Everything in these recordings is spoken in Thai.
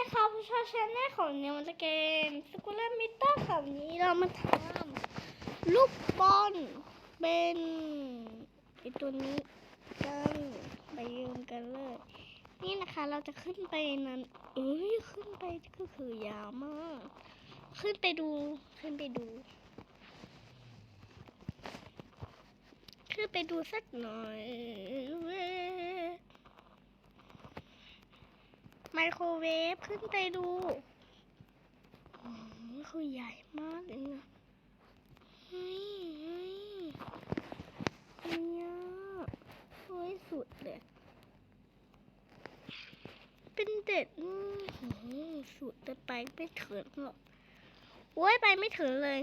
ครับชาชแนลของเนี่ยมันจะเกมสกุลมิเตอร์ของนี้เรามาทำลูกบอลเป็นไอตัวนี้กันไปยืมกันเลย นี่นะคะเราจะขึ้นไปนั้นเอ้ยขึ้นไปก็คือยาวมาก ขึ้นไปดูขึ้นไปดูขึ้นไปดูสักหน่อยเว้ย ไมโครเวฟขึ้นไปดูโอ้โหคือใหญ่มากเลยนะเฮ้ยเฮ้ยเนี่ยเฮ้ยสุดเลย เป็นเด็ดอืมโอ้โหสุดแต่ไปไม่ถึงหรอกโอ้ยไปไม่ถึงเลย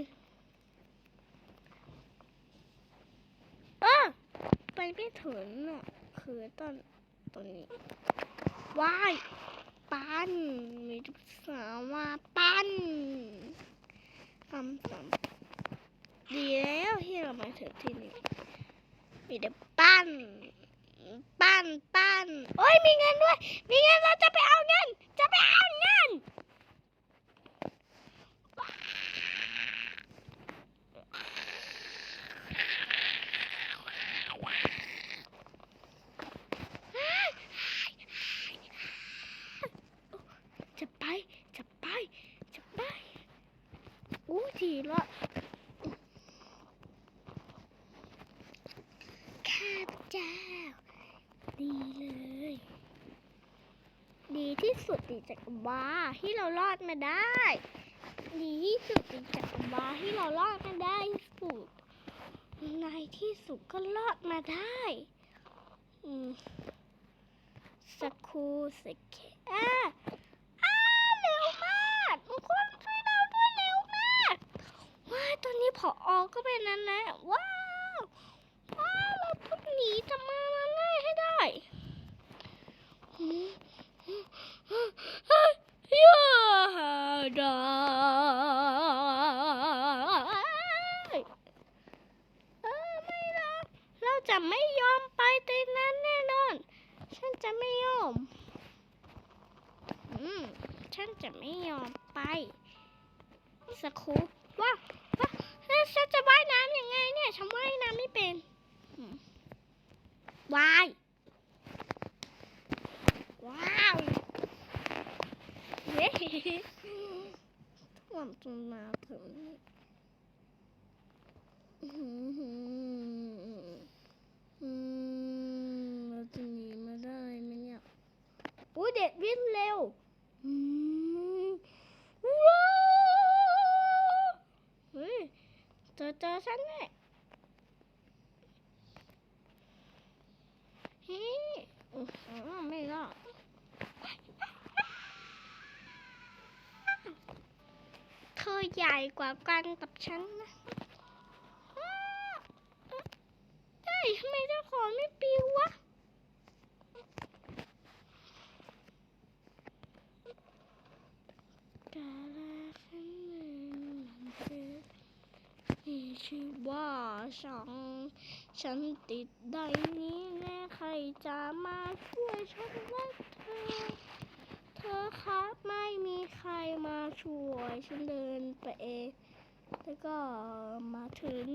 เออไปไม่ถึงอะ คือตอนตอนนี้ว่าย ปั้นมีทุกสาว่าปั้นคำศัพท์ดีแล้วที่เรามาถึงที่นี่มีแต่ปั้น ปั้นปั้นโอ้ยมีเงินด้วย มีเงินเราจะไปเอาเงิน จะไปเอาเงิน จะไป จะไป จะไป อู้ ทีละข้าพเจ้า ดีเลย ดีที่สุดในจักรวาลที่เรารอดมาได้ ดีที่สุดในจักรวาลที่เรารอดมาได้สุดในที่สุดก็รอดมาได้สักครู่สักแค่ ผออก็เป็นนั้นนะ ว้าวว้าวเราต้องหนีจะมามาแน่ให้ได้ย่าได้เออไม่หรอกเราจะไม่ยอมไปตีนั้นแน่นอน ฉันจะไม่ยอม อืม ฉันจะไม่ยอมไป สักครู่ว่าวาเอ้ยฉันจะว่ายน้ำยังไงเนี่ยฉันว่ายน้ำไม่เป็นอืมว่ายว้าวเย้ท่วมจนมาถึงอื้อหือหืออืมเราจะหนีมาได้ไหมเนี่ยอุ้ยเด็กวิ่งเร็วอืม เจอเจอฉันแน่เฮ้ยอื้อไม่รอดเธอใหญ่กว่ากันกับฉันนะเฮ้ยทำไมเจ้าของไม่ปิววะ กาลาคันหนึ่งเกิดมี ชื่อว่าฉังฉันติดได้นี้แน่ใครจะมาช่วยฉันรักเธอ เธอครับไม่มีใครมาช่วยฉันเดินไปเองแล้วก็มาถึง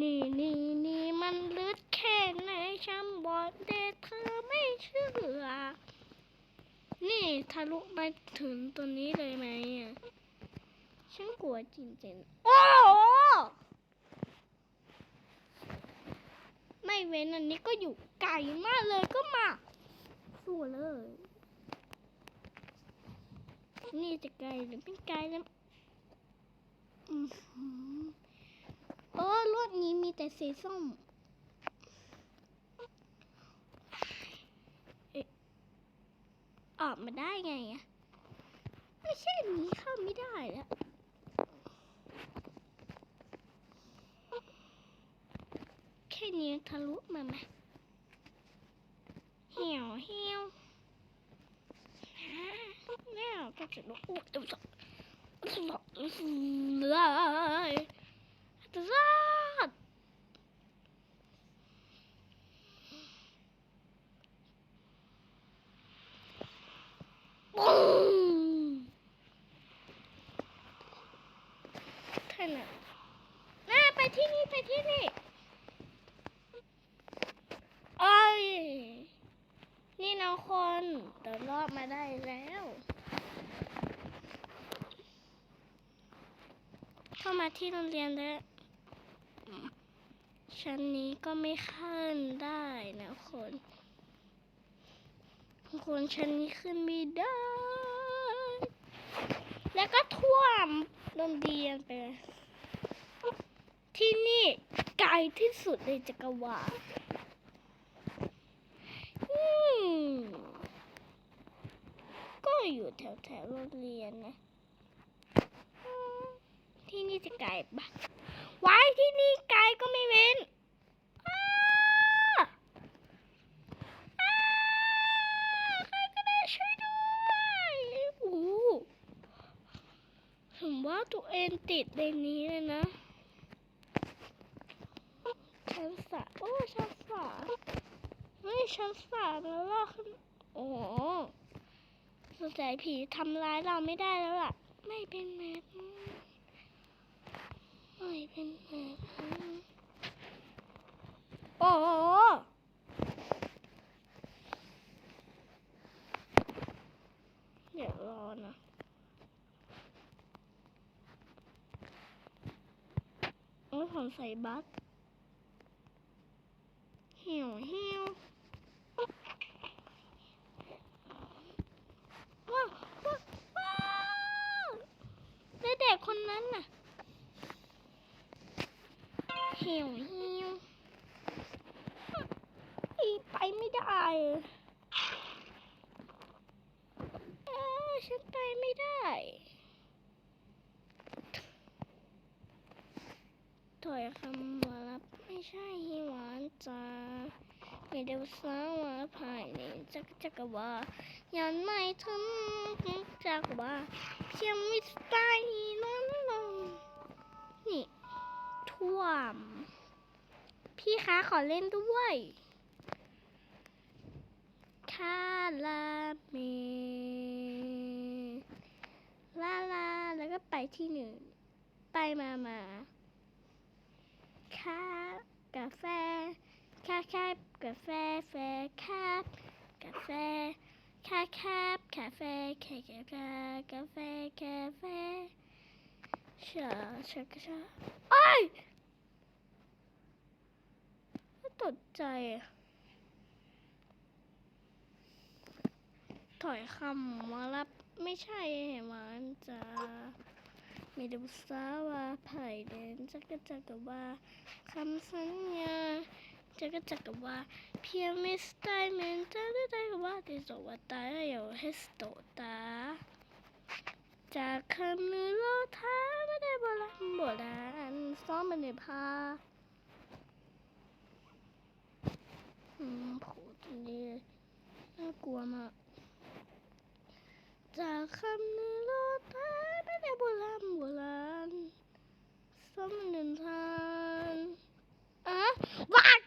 นี่นี่นี่มันลึกแค่ไหนฉันบอกเด็เธอไม่เชื่อ นี่ทะลุไปถึงตัวนี้เลยไหมอะ ฉันกลัวจริงๆ โอ้โหไม่เว้นอันนี้ก็อยู่ไกลมากเลยก็มา สู้เลย นี่จะไกลหรือไม่ไกลแล้วอืออเออรถนี้มีแต่สีส้มออกมาได้ไงอะไม่ใช่นี้เข้าไม่ได้แล้ว ช่วนี้ยทะลุมาไหมเหี่ยวเหี่ยวเนี่ยก็จะลุกอุกจะลุกจะลุกเลยจะรอดปุ๊มท่านน่ะไปที่นี่ไปที่นี่ มาที่โรงเรียนแล้วชั้นนี้ก็ไม่ขึ้นได้นะคนคนชั้นนี้ขึ้นไม่ได้ แล้วก็ท่วมโรงเรียนไปเลยที่นี่ไกลที่สุดในจักรวาลก็อยู่แถวแถวๆโรงเรียนนะ ที่นี่จะไกลปะไว้ที่นี่ไกลก็ไม่เว้นใครก็ได้ช่วยด้วยโอ้โหถึงว่าตัวเองติดในนี้เลยนะชั้นสามโอ้ชั้นสามเฮ้ยชั้นสามแล้วล่ะขึ้นโอ้สงสัยผีทำร้ายเราไม่ได้แล้วล่ะ ไม่เป็นแบบ นั้นไม่เป็นแบบนั้นโอ้โหเดี๋ยวรอนะโอ้ผมใส่บัสเหิวเหิวว้าวว้าวว้าวแล้วเด็กคนนั้นน่ะ หิวหิวอีไปไม่ได้เออฉันไปไม่ได้ถอยคำว่ารับไม่ใช่ฮิหวานจ้าไม่ได้สาวว่าภายในจักรจักรวาลยันไม่ถึงจักรวาลเพียงมิสไตล์นั้นลงนี่ ท่วม พี่คะขอเล่นด้วยคาลาเมลาลา แล้วก็ไปที่หนึ่ง ไปมามาคากาแฟคาคาบกาแฟแฟคาบกาแฟคาคาบกาแฟแคาแฟกาแฟกาแฟชาชาชาโอ้ย ตกใจ ถอยคำมารับไม่ใช่เหมันจะมีดูสาวาไผ่เดนจักรจักรวาคำสัญญาจักรจักรวาเพียงไม่สไตล์เมนจักรจักรวาที่สวัสตายอยู่ให้สโตตาจากคำลือโลท้าไม่ได้โบราณโบราณซ้อมมันในพาอืม โผล่ตรงนี้น่ากลัวมาก จากคำลือโลท้าไม่ได้โบราณโบราณซ้อมมันเดินทางอะวัด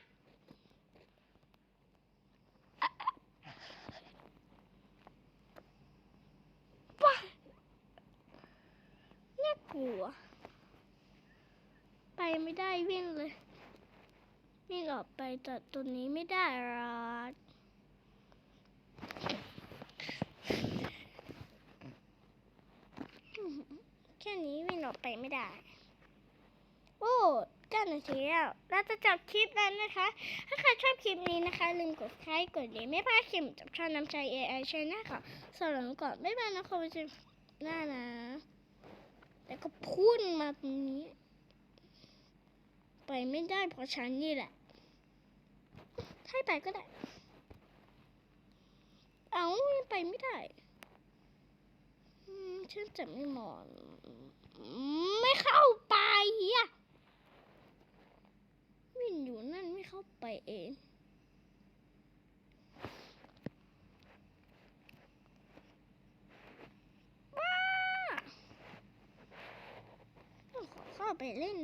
วัดน่ากลัว ไปไม่ได้วิ่งเลย วิ่งออกไปจากตัวนี้ไม่ได้หรอกแค่นี้วิ่งออกไปไม่ได้ โอ้เก้านาทีแล้ว เราจะจบคลิปแล้วนะคะ ถ้าใครชอบคลิปนี้นะคะ ลืมกดไลค์กดดีไม่พลาดคลิปจากช่องน้ำใจ AI ช่หน้าค่ะสำหรับวันก่อนบ๊ายบายนะคุณผู้ชมหน้านะ แล้วก็พุ่นมาตรงนี้ ไปไม่ได้เพราะฉันนี่แหละ ให้ไปก็ได้ เอาไปไม่ได้ฉันจะไม่มอน ไม่เข้าไปอะวิ่งอยู่นั่นไม่เข้าไปเองไปเล่น